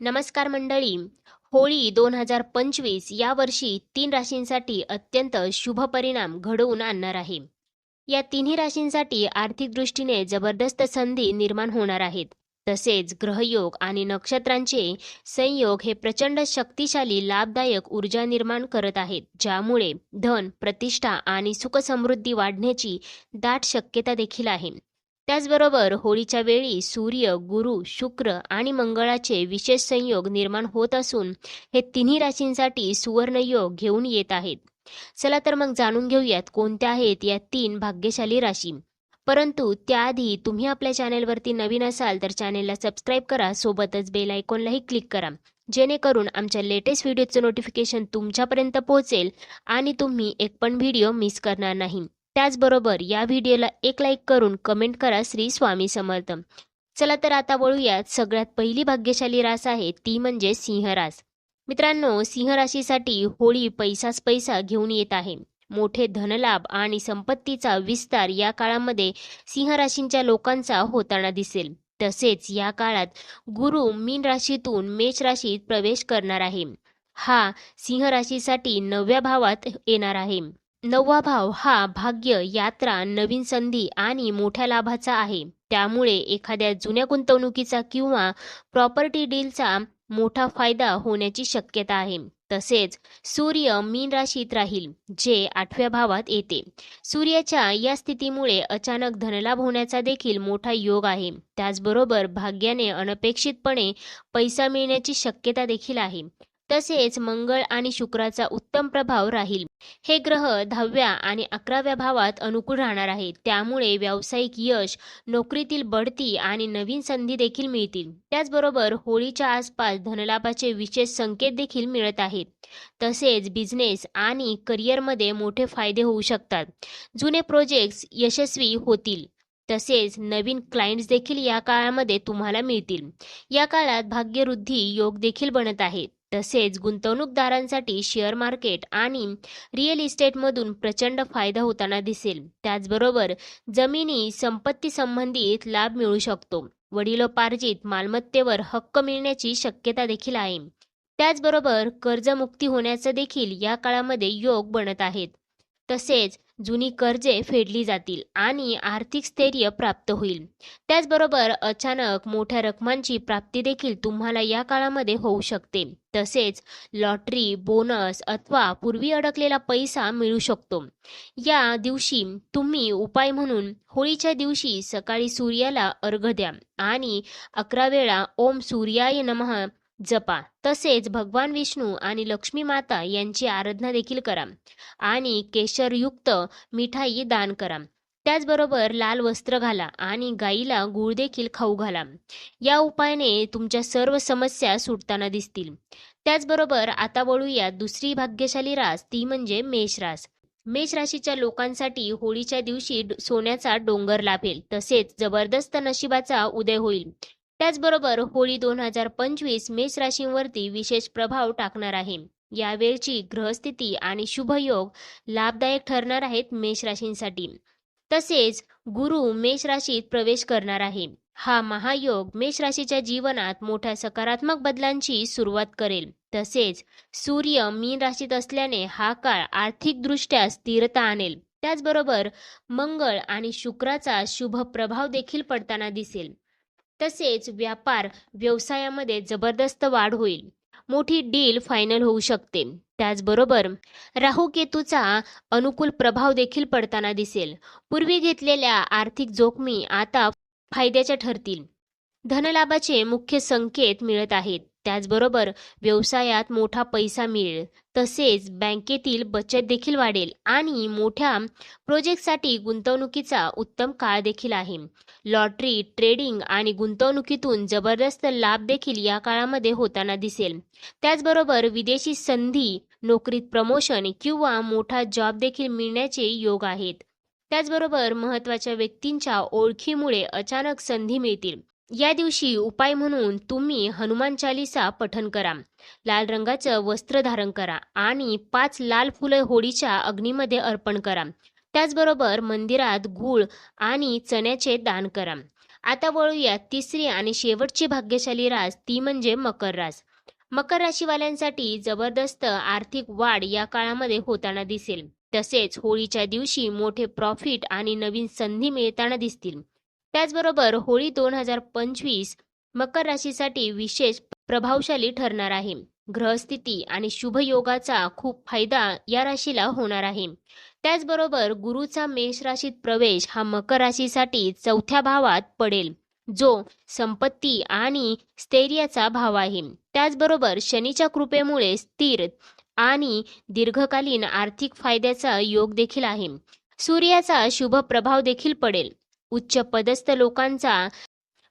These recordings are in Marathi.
नमस्कार मंडळी. होळी दोन हजार पंचवीस या वर्षी तीन राशींसाठी अत्यंत शुभ परिणाम घडवून आणणार आहे. या तिन्ही राशींसाठी आर्थिक दृष्टीने जबरदस्त संधी निर्माण होणार आहेत. तसेच ग्रहयोग आणि नक्षत्रांचे संयोग हे प्रचंड शक्तिशाली लाभदायक ऊर्जा निर्माण करत आहेत ज्यामुळे धन प्रतिष्ठा आणि सुखसमृद्धी वाढण्याची दाट शक्यता देखील आहे. त्याचबरोबर होळीच्या वेळी सूर्य गुरु शुक्र आणि मंगळाचे विशेष संयोग निर्माण होत असून हे तिन्ही राशींसाठी सुवर्णयोग घेऊन येत आहेत. चला तर मग जाणून घेऊयात कोणत्या आहेत या तीन भाग्यशाली राशी. परंतु त्याआधी तुम्ही आपल्या चॅनेलवरती नवीन असाल तर चॅनेलला सबस्क्राईब करा सोबतच बेल आयकॉनलाही क्लिक करा. जेणेकरून आमच्या लेटेस्ट व्हिडिओचं नोटिफिकेशन तुमच्यापर्यंत पोहोचेल आणि तुम्ही एक पण व्हिडिओ मिस करणार नाही. त्याचबरोबर या व्हिडिओला एक लाईक करून कमेंट करा श्री स्वामी समर्थ. चला तर आता वळूयात सगळ्यात पहिली भाग्यशाली रास आहे ती म्हणजे सिंहरास. मित्रांनो सिंह राशीसाठी होळी पैसाच पैसा घेऊन येत आहे. मोठे धनलाभ आणि संपत्तीचा विस्तार या काळामध्ये सिंह राशींच्या लोकांचा होताना दिसेल. तसेच या काळात गुरु मीन राशीतून मेष राशीत प्रवेश करणार आहे. हा सिंह राशीसाठी नवव्या भावात येणार आहे. नववा भाव हा भाग्य यात्रा नवीन संधी आणि मोठ्या लाभाचा आहे. त्यामुळे एखाद्या जुन्या गुंतवणुकीचा किंवा प्रॉपर्टी डीलचा मोठा फायदा होण्याची शक्यता आहे. तसेच सूर्य मीन राशीत राहील जे आठव्या भावात येते. सूर्याच्या या स्थितीमुळे अचानक धनलाभ होण्याचा देखील मोठा योग आहे. त्याचबरोबर भाग्याने अनपेक्षितपणे पैसा मिळण्याची शक्यता देखील आहे. तसेच मंगळ आणि शुक्राचा उत्तम प्रभाव राहील. हे ग्रह दहाव्या आणि अकराव्या भावात अनुकूल राहणार आहेत. त्यामुळे व्यावसायिक यश नोकरीतील बढती आणि नवीन संधी देखील मिळतील. त्याचबरोबर होळीच्या आसपास धनलाभाचे विशेष संकेत देखील मिळत आहेत. तसेच बिझनेस आणि करिअरमध्ये मोठे फायदे होऊ शकतात. जुने प्रोजेक्ट्स यशस्वी होतील. तसेच नवीन क्लायंट्स देखील या काळामध्ये तुम्हाला मिळतील. या काळात भाग्यवृद्धी योग देखील बनत आहेत तसेच गुंतवणूकदारांसाठी शेअर मार्केट आणि रिअल इस्टेटमधून प्रचंड फायदा होताना दिसेल. त्याचबरोबर जमिनी संपत्ती संबंधित लाभ मिळू शकतो. वडिलोपार्जित मालमत्तेवर हक्क मिळण्याची शक्यता देखील आहे. त्याचबरोबर कर्जमुक्ती होण्याचं देखील या काळामध्ये योग बनत आहेत. तसेच जुनी कर्जे फेडली जातील आणि आर्थिक स्थैर्य प्राप्त होईल. त्याचबरोबर अचानक मोठ्या रकमांची प्राप्ती देखील तुम्हाला या काळामध्ये होऊ शकते. तसेच लॉटरी बोनस अथवा पूर्वी अडकलेला पैसा मिळू शकतो. या दिवशी तुम्ही उपाय म्हणून होळीच्या दिवशी सकाळी सूर्याला अर्घ द्या आणि अकरा वेळा ओम सूर्याय नमः जपा तसेच भगवान विष्णू आणि लक्ष्मी माता यांची आराधना देखील करा आणि केशरयुक्त मिठाई दान करा. त्याचबरोबर लाल वस्त्र घाला आणि गाईला गुळ देखील खाऊ घाला. या उपायाने तुमच्या सर्व समस्या सुटताना दिसतील. त्याचबरोबर आता वळूया दुसरी भाग्यशाली रास ती म्हणजे मेष रास. मेष राशीच्या लोकांसाठी होळीच्या दिवशी सोन्याचा डोंगर लाभेल. तसेच जबरदस्त नशिबाचा उदय होईल. त्याचबरोबर होळी दोन हजार पंचवीस मेष राशींवरती विशेष प्रभाव टाकणार आहे. यावेळची ग्रहस्थिती आणि शुभयोग लाभदायक ठरणार आहेत मेष राशींसाठी. तसेच गुरु मेष राशीत प्रवेश करणार आहे. हा महायोग मेष राशीच्या जीवनात मोठ्या सकारात्मक बदलांची सुरुवात करेल. तसेच सूर्य मीन राशीत असल्याने हा काळ आर्थिकदृष्ट्या स्थिरता आणेल. त्याचबरोबर मंगळ आणि शुक्राचा शुभ प्रभाव देखील पडताना दिसेल. तसेच व्यापार व्यवसायामध्ये जबरदस्त वाढ होईल. मोठी डील फायनल होऊ शकते. त्याचबरोबर राहू केतूचा अनुकूल प्रभाव देखील पडताना दिसेल. पूर्वी घेतलेल्या आर्थिक जोखमी आता फायद्याच्या ठरतील. धनलाभाचे मुख्य संकेत मिळत आहेत. त्याचबरोबर व्यवसायात मोठा पैसा मिळेल. तसेच बँकेतील बचत देखील वाढेल आणि मोठ्या प्रोजेक्टसाठी गुंतवणुकीचा उत्तम काळ देखील आहे. लॉटरी ट्रेडिंग आणि गुंतवणुकीतून जबरदस्त लाभ देखील या काळामध्ये होताना दिसेल. त्याचबरोबर विदेशी संधी नोकरीत प्रमोशन किंवा मोठा जॉब देखील मिळण्याचे योग आहेत. त्याचबरोबर महत्त्वाच्या व्यक्तींच्या ओळखीमुळे अचानक संधी मिळतील. या दिवशी उपाय म्हणून तुम्ही हनुमान चालिसा पठन करा. लाल रंगाचं वस्त्र धारण करा आणि पाच लाल फुलं होळीच्या अग्नीमध्ये अर्पण करा. त्याचबरोबर मंदिरात गूळ आणि चण्याचे दान करा. आता वळूया तिसरी आणि शेवटची भाग्यशाली रास ती म्हणजे मकर रास. मकर राशीवाल्यांसाठी जबरदस्त आर्थिक वाढ या काळामध्ये होताना दिसेल. तसेच होळीच्या दिवशी मोठे प्रॉफिट आणि नवीन संधी मिळताना दिसतील. त्याचबरोबर होळी दोन हजार पंचवीस मकर राशीसाठी विशेष प्रभावशाली ठरणार आहे. ग्रहस्थिती आणि शुभयोगाचा खूप फायदा या राशीला होणार आहे. त्याचबरोबर गुरुचा मेष राशीत प्रवेश हा मकर राशीसाठी चौथ्या भावात पडेल जो संपत्ती आणि स्थैर्याचा भाव आहे. त्याचबरोबर शनीच्या कृपेमुळे स्थिर आणि दीर्घकालीन आर्थिक फायद्याचा योग देखील आहे. सूर्याचा शुभ प्रभाव देखील पडेल. उच्च पदस्थ लोकांचा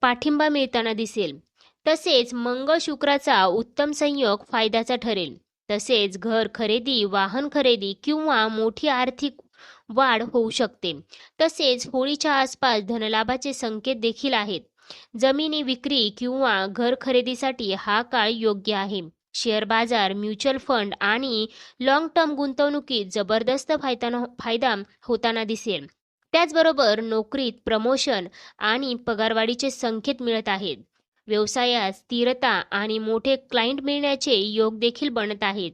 पाठिंबा मिळताना दिसेल. तसेच मंगळ शुक्राचा उत्तम संयोग फायद्याचा ठरेल. तसेच घर खरेदी वाहन खरेदी किंवा मोठी आर्थिक वाढ होऊ शकते. तसेच होळीच्या आसपास धनलाभाचे संकेत देखील आहेत. जमिनी विक्री किंवा घर खरेदीसाठी हा काळ योग्य आहे. शेअर बाजार म्युच्युअल फंड आणि लॉंग टर्म गुंतवणुकीत जबरदस्त फायदा फायदा होताना दिसेल. त्याचबरोबर नोकरीत प्रमोशन आणि पगारवाढीचे संकेत मिळत आहेत. व्यवसायात स्थिरता आणि मोठे क्लायंट मिळण्याचे योग देखील बनत आहेत.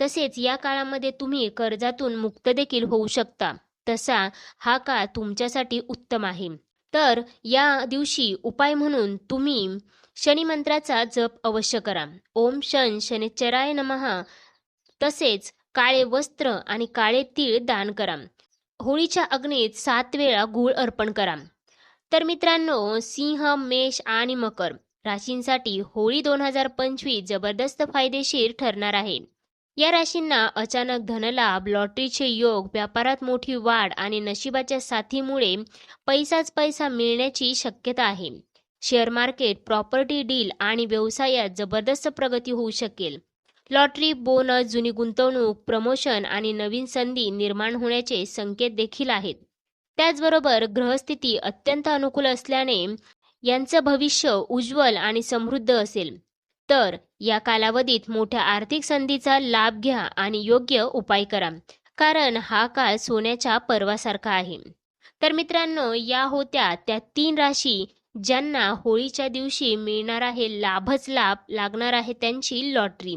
तसेच या काळामध्ये तुम्ही कर्जातून मुक्त देखील होऊ शकता. तसा हा काळ तुमच्यासाठी उत्तम आहे. तर या दिवशी उपाय म्हणून तुम्ही शनी मंत्राचा जप अवश्य करा. ओम शन शनिचराय नमः. तसेच काळे वस्त्र आणि काळे तीळ दान करा. होळीच्या अग्नीत सात वेळा गूळ अर्पण करा. तर मित्रांनो सिंह मेष आणि मकर राशींसाठी होळी दोन हजार पंचवीस जबरदस्त फायदेशीर ठरणार आहे. या राशींना अचानक धनलाभ लॉटरीचे योग व्यापारात मोठी वाढ आणि नशिबाच्या साथीमुळे पैसाच पैसा मिळण्याची शक्यता आहे. शेअर मार्केट प्रॉपर्टी डील आणि व्यवसायात जबरदस्त प्रगती होऊ शकेल. लॉटरी बोनस जुनी गुंतवणूक प्रमोशन आणि नवीन संधी निर्माण होण्याचे संकेत देखील आहेत. त्याचबरोबर ग्रहस्थिती अत्यंत अनुकूल असल्याने यांचं भविष्य उज्ज्वल आणि समृद्ध असेल. तर या कालावधीत मोठ्या आर्थिक संधीचा लाभ घ्या आणि योग्य उपाय करा कारण हा काळ सोन्याच्या पर्वासारखा आहे. तर मित्रांनो या होत्या त्या तीन राशी ज्यांना होळीच्या दिवशी मिळणार आहे लाभच लाभ लागणार आहे त्यांची लॉटरी.